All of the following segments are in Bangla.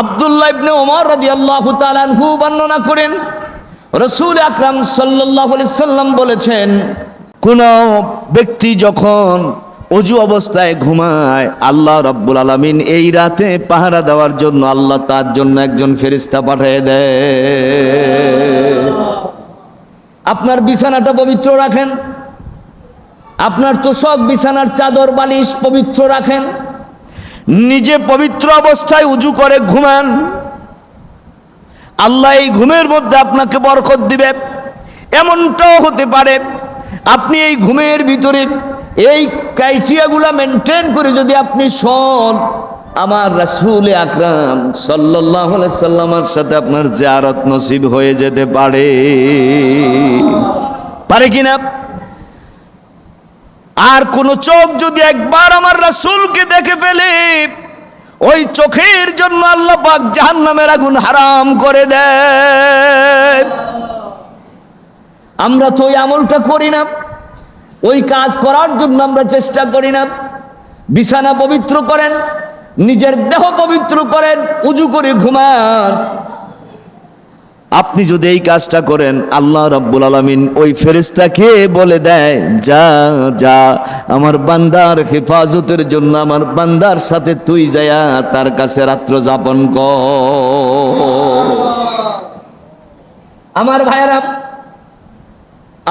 আবদুল্লাহ ইবনে ওমর তাআলা আনহু বর্ণনা করেন, রসুল আকরাম আলাইহি সাল্লাম বলেছেন, কোন ব্যক্তি যখন অজু অবস্থায় ঘুমায়, আল্লাহ রব্বুল আলামিন এই রাতে পাহারা দেওয়ার জন্য আল্লাহ তার জন্য একজন ফেরিস্তা পাঠিয়ে দেয়। আপনার বিছানাটা পবিত্র রাখেন, আপনার তোষক বিছানার চাদর বালিশ পবিত্র রাখেন নিজে পবিত্র অবস্থায় উজু করে ঘুমান। আল্লাহ এই ঘুমের মধ্যে আপনাকে বরকত দিবে। এমনটাও হতে পারে, আপনি এই ঘুমের ভিতরে এই ক্রাইটেরিয়াগুলো মেনটেন করে যদি আপনি শোন আমার রাসূল আকরাম সাল্লাহ সাল্লামার সাথে আপনার জিয়ারত নসিব হয়ে যেতে পারে। পারে কিনা আর কোন চোখ যদি একবার আমার রাসূলকে দেখে ফেলে, ওই চোখের জন্য আল্লাহ পাক জাহান্নামের আগুন হারাম করে দেয়। আমরা তো ওই আমলটা করি না, ওই কাজ করার জন্য আমরা চেষ্টা করি না। বিছানা পবিত্র করেন, নিজের দেহ পবিত্র করেন, উজু করে ঘুমান। আপনি যদি এই কাজটা করেন, আল্লাহ রব্বুল আলমিন ওই ফেরেস্তাকে বলে দেয়, যা যা, আমার বান্দার হেফাজতের জন্য আমার বান্দার সাথে তুই যায়া তার কাছে রাত্র যাপন কর। আমার ভাইয়েরা,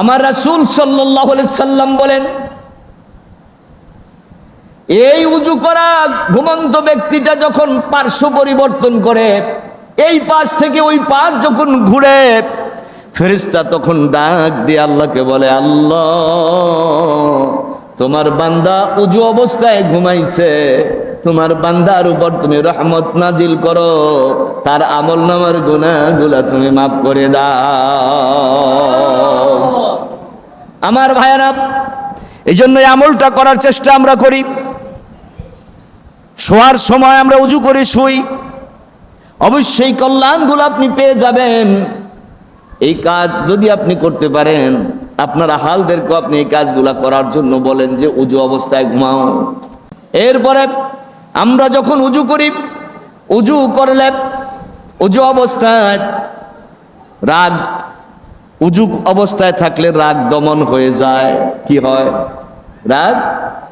আমার রাসুল সাল্লাহ সাল্লাম বলেন, এই উজু করা ঘুমন্ত ব্যক্তিটা যখন পার্শ্ব পরিবর্তন করে এই পাশ থেকে ওই পাশ যখন ঘুরে ফেরিস্তা তখন ডাক দিয়ে আল্লাহকে বলে, আল্লাহ, তোমার বান্দা উজু অবস্থায় ঘুমাইছে, তোমার বান্দার উপর তুমি রহমত নাজিল করো, তার আমল নামার গুণাগুলা তুমি মাফ করে দাও। আমার ভাইয়ারা এই জন্য আমলটা করার চেষ্টা আমরা করি। শোয়ার সময় আমরা উজু করে শুই। অবশ্যই কল্যাণগুলো আপনি পেয়ে যাবেন। এই কাজ যদি আপনি করতে পারেন, আপনার হালদেরকে আপনি এই কাজগুলা করার জন্য বলেন যে, উজু অবস্থায় ঘুমাও। এরপরে আমরা যখন উজু করি, উজু করলে উজু অবস্থায় রাগ, উজু অবস্থায় থাকলে রাগ দমন হয়ে যায়। কি হয়? রাগ?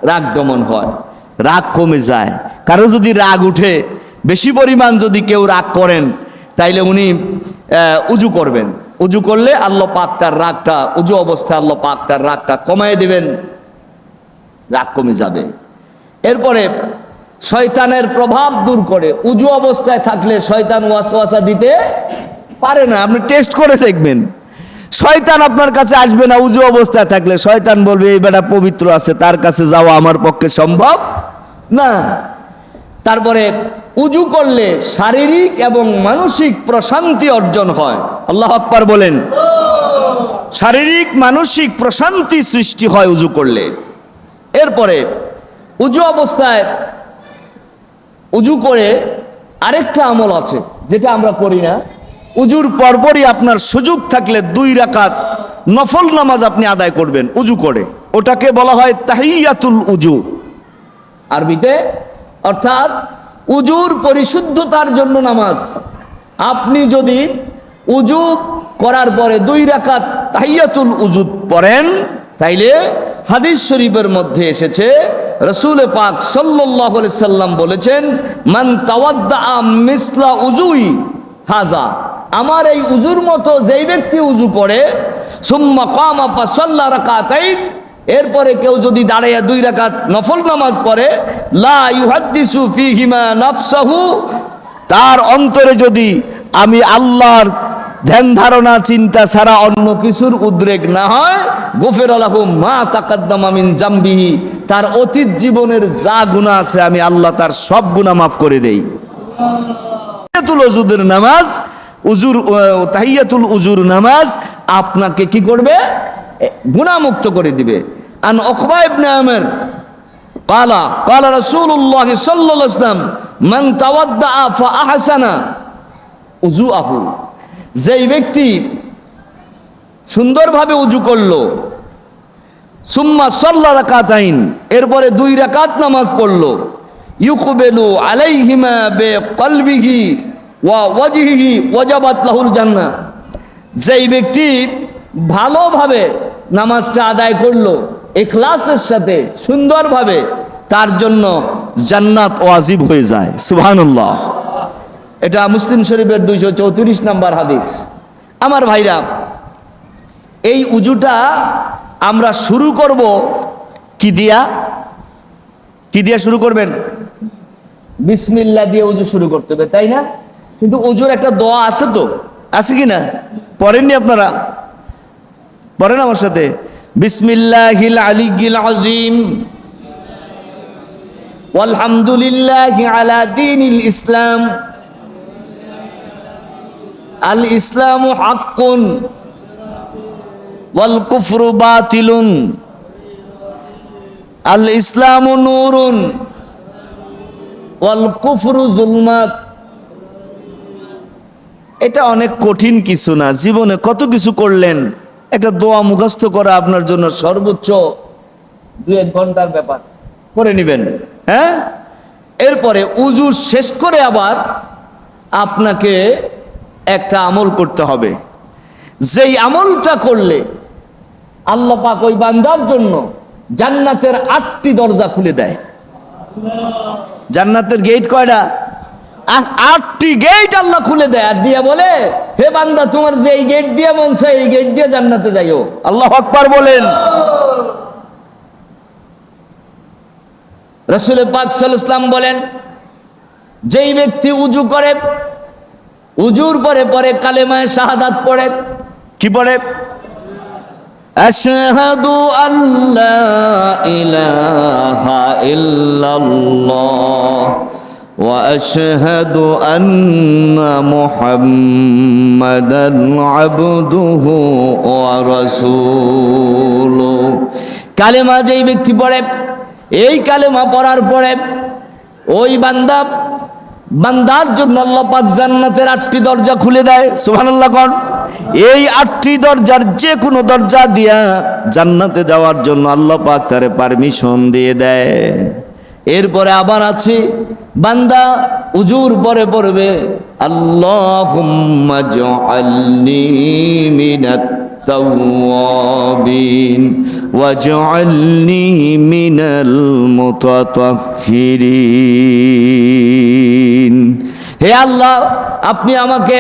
রাগ দমন হয়। রাগ কমে যায়। কারও যদি রাগ উঠে বেশি পরিমাণ যদি কেউ রাগ করেন, তাইলে উনি উজু করবেন। উজু করলে আল্লাহ পাক তার রাগটা, উজু অবস্থায় আল্লাহ পাক তার রাগটা কমায় দিবেন। রাগ কমে যাবে। এরপরে শয়তানের প্রভাব দূর করে, উজু অবস্থায় থাকলে শয়তান ওয়াসওয়াসা দিতে পারে না। আপনি টেস্ট করে দেখবেন। শয়তান আপনার কাছে আসবে না, উজু অবস্থায় থাকলে শয়তান বলবে, এই বেটা পবিত্র আছে, তার কাছে যাওয়া আমার পক্ষে সম্ভব না। তারপরে উজু করলে শারীরিক এবং মানসিক প্রশান্তি অর্জন হয়। আল্লাহ আকবার বলেন, শারীরিক মানসিক প্রশান্তি সৃষ্টি হয় উজু করলে। এরপরে উজু অবস্থায় উজু করে আরেকটা আমল আছে, যেটা আমরা করি না। উজুর পরপরই আপনার সুযোগ থাকলে দুই রাকাত নফল নামাজ আপনি আদায় করবেন, উজু করে। ওটাকে বলা হয় তাহিয়াতুল উজু। আরবিতে অর্থাৎ উজুর পরিশুদ্ধতার জন্য নামাজ। আপনি যদি উজু করার পরে দুই রাকাত তাহিয়াতুল উজুদ পড়েন, তাইলে হাদিস শরীফের মধ্যে এসেছে, রসুল পাক সাল্লাম বলেছেন, মান মিসলা উজুই হাজা আমার এই উজুর মতো যেই ব্যক্তি উজু করে, সুম্মা কামা পা সাল্লা রাকাতাইন এরপরে কেউ যদি দাঁড়াইয়া দুই রাকাত নফল নামাজ পড়ে, লা ইউহাদ্দিসু ফিহিমা নাফসাহু, তার অন্তরে যদি আমি আল্লাহর ধ্যান ধারণা, চিন্তা ছাড়া অন্য কিছুর উদ্রেক না হয় গোফের আলাহু মা তাকাদ্দামা মিন জাম্বিহি, তার অতীত জীবনের যা গুনাহ আছে আমি আল্লাহ তার সব গুনাহ মাফ করে দেই। তাহিয়াতুল উজুদের নামাজ, উজুর তাহিয়াতুল উজুর নামাজ আপনাকে কি করবে? গুণামুক্ত করে দিবে। আন অকবা ইবনে আমের কালা কালা রসুল্লাহ সাল্লাহ ইসলাম মান তাওয়াদ্দা আফা আহসানা উজু আহু যেই ব্যক্তি সুন্দরভাবে উজু করল, সুম্মা সল্লা রাকাত আইন এরপরে দুই রাকাত নামাজ পড়ল, ইউকুবেলু আলাইহিমা বে কলবিহি ওয়া ওয়াজিহি ওয়াজাবাত লাহুল জান্না যেই ব্যক্তি ভালোভাবে নামাজটা আদায় করল এখলাসের সাথে সুন্দরভাবে তার জন্য জান্নাত ওয়াজিব হয়ে যায়। সুবহানাল্লাহ। এটা মুসলিম শরীফের দুইশো চৌত্রিশ নাম্বার হাদিস। আমার ভাইরা, এই উজুটা আমরা শুরু করব কি দিয়া? কি দিয়া শুরু করবেন? বিসমিল্লা দিয়ে উজু শুরু করতে হবে, তাই না? কিন্তু উজুর একটা দোয়া আছে তো? আছে কি না? পড়েননি আপনারা? পড়েন আমার সাথে? বিসমিল্লাহিল আলিগিল আজিম আলহামদুলিল্লাহ আলা দিনিল ইসলাম। আল ইসলাম হাক্কুন ওয়াল কুফরু বাতিলুন। আল ইসলাম নূরুন ওয়াল এটা অনেক কঠিন কিছু না, জীবনে কত কিছু করলেন? একটা দোয়া মুখস্থ করা আপনার জন্য সর্বোচ্চ দু এক ঘণ্টার ব্যাপার। করে নেবেন হ্যাঁ? এরপরে উজু শেষ করে আবার আপনাকে একটা আমল করতে হবে। যেই আমলটা করলে আল্লাহ পাক ওই বান্দার জন্য জান্নাতের আটটি দরজা খুলে দেয়। জান্নাতের গেট কয়টা? আটটি গেট আল্লাহ খুলে দেয়। আর দিয়ে বলে, হে বান্দা, তোমার যে এই গেট দিয়ে মন এই গেট দিয়ে জান্নাতে যাইও। আল্লাহ আকবার বলেন। রসুল পাক ওয়াসাল্লাম বলেন, যেই ব্যক্তি উজু করে, উজুর পরে পরে কালেমায় শাহাদাত পড়ে। কি পড়ে? আশহাদু আল্লাহ ইলাহা ইল্লাল্লাহ। আন্না মুহাম্মাদান আবদুহু ওয়া রাসূলুহু কালেমা যেই ব্যক্তি পড়ে, এই কালেমা পড়ার পরে ওই বান্দা, বান্দার জন্য আল্লাহ পাক জান্নাতের আটটি দরজা খুলে দেয়। সুবহানাল্লাহ কর। এই আটটি দরজার যে কোনো দরজা দিয়া জান্নাতে যাওয়ার জন্য আল্লাহ পাক তারে পারমিশন দিয়ে দেয়। এরপরে আবার আছে বান্দা উজুর পরে পড়বে আল্লাহুম্মা জাআলনি মিনাত التوابين واجعلني من المتطهرين হে আল্লাহ আপনি আমাকে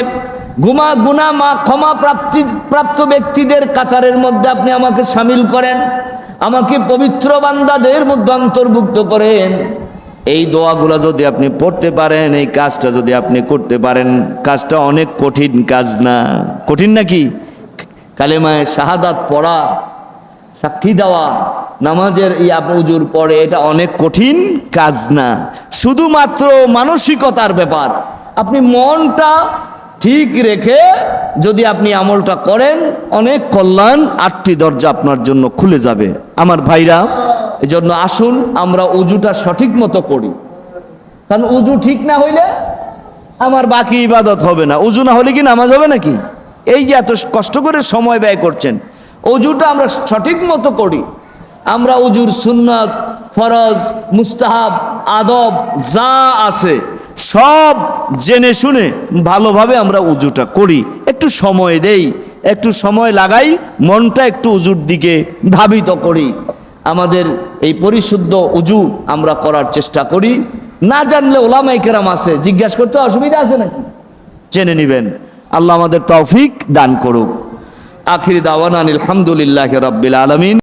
গুমা গুনা মা ক্ষমা প্রাপ্তি প্রাপ্ত ব্যক্তিদের কাতারের মধ্যে আপনি আমাকে সামিল করেন আমাকে পবিত্র বান্দাদের মধ্যে অন্তর্ভুক্ত করেন এই দোয়াগুলো যদি আপনি পড়তে পারেন, এই কাজটা যদি আপনি করতে পারেন, কাজটা অনেক কঠিন কাজ না। কঠিন নাকি কালেমায় শাহাদাত পড়া, সাক্ষী দেওয়া, নামাজের ইয়া উজুর পরে এটা অনেক কঠিন কাজ না। শুধুমাত্র মানসিকতার ব্যাপার। আপনি মনটা ঠিক রেখে যদি আপনি আমলটা করেন, অনেক কল্যাণ আটটি দরজা আপনার জন্য খুলে যাবে। আমার ভাইরা এজন্য আসুন, আমরা উজুটা সঠিক মতো করি। কারণ উজু ঠিক না হইলে আমার বাকি ইবাদত হবে না। উজু না হলে কি নামাজ হবে নাকি? এই যে এত কষ্ট করে সময় ব্যয় করছেন অজুটা আমরা সঠিক মতো করি। আমরা উজুর সুন্নত, ফরজ, মুস্তাহাব, আদব যা আছে, সব জেনে শুনে ভালোভাবে আমরা উজুটা করি। একটু সময় দেই, একটু সময় লাগাই, মনটা একটু উজুর দিকে ধাবিত করি। আমাদের এই পরিশুদ্ধ উজু আমরা করার চেষ্টা করি। না জানলে ওলামাই কেরাম আছে, জিজ্ঞাসা করতে অসুবিধা আছে নাকি? জেনে নেবেন। আল্লাহ আমাদের তৌফিক দান করুক। আখির দাওয়ান আলহামদুলিল্লাহ রব্বিল আলমিন।